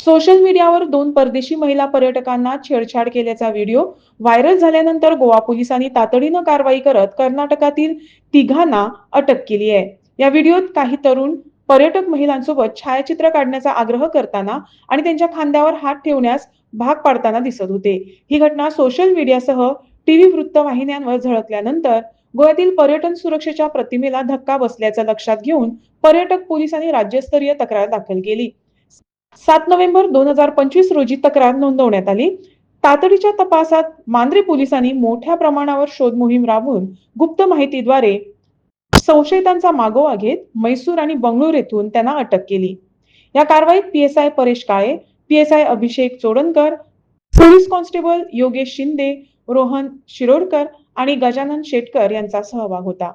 Social मीडियावर दोन परदेशी महिला पर्यटकांना छेडछाड केल्याचा व्हिडिओ व्हायरल झाल्यानंतर गोवा पोलिसांनी तातडीनं कारवाई करत कर्नाटकातील तिघांना अटक केली आहे. या व्हिडिओत काही तरुण पर्यटक महिलांसोबत छायाचित्र काढण्याचा आग्रह करताना आणि त्यांच्या खांद्यावर हात ठेवण्यास भाग पाडताना दिसत होते. ही घटना सोशल मीडियासह टीव्ही वृत्तवाहिन्यांवर झळकल्यानंतर गोव्यातील पर्यटन सुरक्षेच्या प्रतिमेला धक्का बसल्याचं लक्षात घेऊन पर्यटक पोलिसांनी राज्यस्तरीय तक्रार दाखल केली. सात नोव्हेंबर दोन हजार पंचवीस रोजी तक्रार नोंदवण्यात आली. तातडीच्या तपासात मांद्रे पोलिसांनी मोठ्या प्रमाणावर शोध मोहीम राबवून गुप्त माहितीद्वारे संशयितांचा मागोवा घेत म्हैसूर आणि बंगळूर येथून त्यांना अटक केली. या कारवाईत PSI Paresh Kale PSI Abhishek Chodankar police constable Yogesh Shinde Rohan Shirodkar आणि गजानन शेटकर यांचा सहभाग होता.